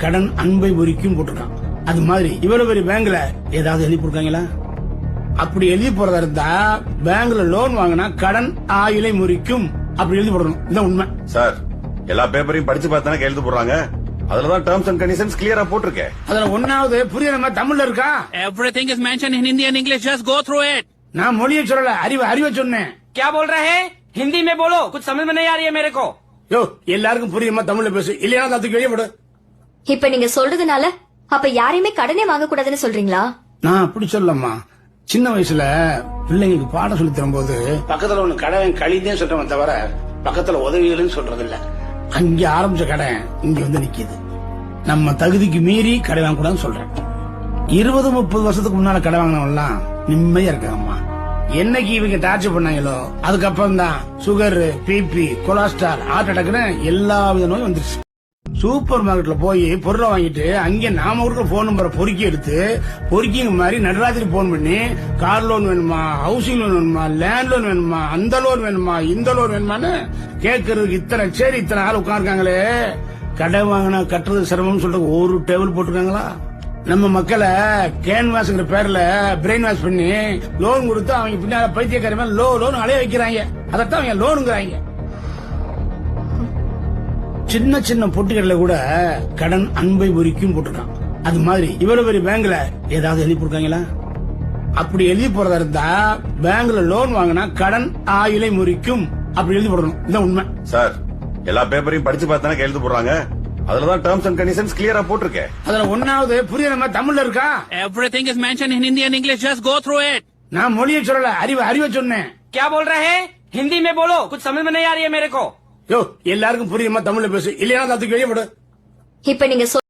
கடன் அன்பை முறிக்கும் போட்டிருக்கான் அது மாதிரி இவ்வளவு பெரிய பேங்க்ல ஏதாவது எழுதி போட்டிருக்காங்களா அப்படி எழுதி போறதா இருந்தா பேங்க்ல லோன் வாங்கினா கடன் ஆயுளை முறிக்கும் அப்படி எழுதி போடணும் இதான் உண்மை சார் எல்லா பேப்பரையும் படிச்சு பார்த்தானே கையெழுத்து போடுறாங்க அதுலதான் டேர்ம்ஸ் அண்ட் கண்டிஷன்ஸ் கிளியரா போட்டிருக்கேன் அதுல ஒன்னாவது புரியுற மாதிரி தமிழ்ல இருக்கா Everything is mentioned in Hindi and English. Just go through it. நான் மொழியை சொல்லல அறிவு அறிவை சொன்னேன் क्या बोल रहे हैं हिंदी में बोलो कुछ समझ में नहीं आ रही है मेरे को யோ எல்லாருக்கும் புரியுற மாதிரி தமிழ்ல பேசு இல்லையா தத்துக்கு வெளியே போடு இப்ப நீங்க சொல்றதுனால அப்ப யாரையுமே கடனே வாங்க கூடாதுன்னு சொல்றீங்களா? நான் அப்படி சொல்லம்மா. சின்ன வயசுல பிள்ளைங்களுக்கு பாடம் சொல்லி தரும்போது பக்கத்துல ஒண்ணு கடை கழிதே சொல்றவன் தவிர பக்கத்துல உதவிகள்னு சொல்றது இல்ல அங்க ஆரம்பிச்ச கடை இங்க வந்து நிக்குது. நம்ம தகுதிக்கு மீறி கடை வாங்க கூடாதுன்னு சொல்றேன். இருபது முப்பது வருஷத்துக்கு முன்னால கடை வாங்கினவெல்லாம் நிம்மதியா இருக்காங்கம்மா. என்னைக்கு இவங்க டார்ச்சர் பண்ணாங்களோ அதுக்கப்புறம் தான் சுகர் பிபி கொலஸ்ட்ரால் ஹார்ட் அட்டாக்னு எல்லா வித நோயும் வந்துருச்சு. சூப்பர் மார்க்கெட்ல போய் பொருளை வாங்கிட்டு அங்கே நாம கொடுக்குற போன் நம்பரை பொறுக்கி எடுத்து பொறுக்கிங்க மாதிரி நடராத்திரி போன் பண்ணி கார் லோன் வேணுமா ஹவுசிங் லோன் வேணுமா லேண்ட் லோன் வேணுமா அந்த லோன் வேணுமா இந்த லோன் வேணுமான்னு கேட்கறதுக்கு இத்தனை சரி இத்தனை ஆள் உட்காருக்காங்களே கடை வாங்கினா கட்டுறது சிரமம்னு சொல்லிட்டு ஒரு டேபிள் போட்டிருக்காங்களா? நம்ம மக்களை கேன்வாஸ்ங்கிற பேர்ல பிரெயின் வாஷ் பண்ணி லோன் கொடுத்து அவங்க பின்னால பைத்தியக்காரமே லோ லோன் அலைய வைக்கிறாங்க. அதைத்தான் அவங்க லோனுங்கிறாங்க சின்ன சின்ன பொட்டுக்கடல கூட கடன் அன்பை முறிக்கும் போட்டிருக்கான் அது மாதிரி இவ்வளவு பெரிய பேங்க்ல ஏதாவது எழுதி போட்டிருக்காங்களா அப்படி எழுதி போறதா இருந்தா பேங்க்ல லோன் வாங்கினா கடன் ஆயுளை முறிக்கும் அப்படி எழுதி போடணும் இதான் உண்மை சார் எல்லா பேப்பரையும் படிச்சு பார்த்தானே கையெழுத்து போடுறாங்க அதுலதான் டேர்ம்ஸ் அண்ட் கண்டிஷன்ஸ் கிளியரா போட்டிருக்கேன் அதுல ஒன்னாவது புரியுற மாதிரி தமிழ்ல இருக்கா Everything is mentioned in Hindi and English. Just go through it. நான் மொழியை சொல்லல அறிவு அறிவை சொன்னேன் क्या बोल रहे हैं हिंदी में बोलो कुछ समझ में नहीं आ रही है मेरे को யோ எல்லாருக்கும் புரியுமா தமிழ்ல பேசு. இல்லையா அதுக்கு வெளியே விடு இப்ப நீங்க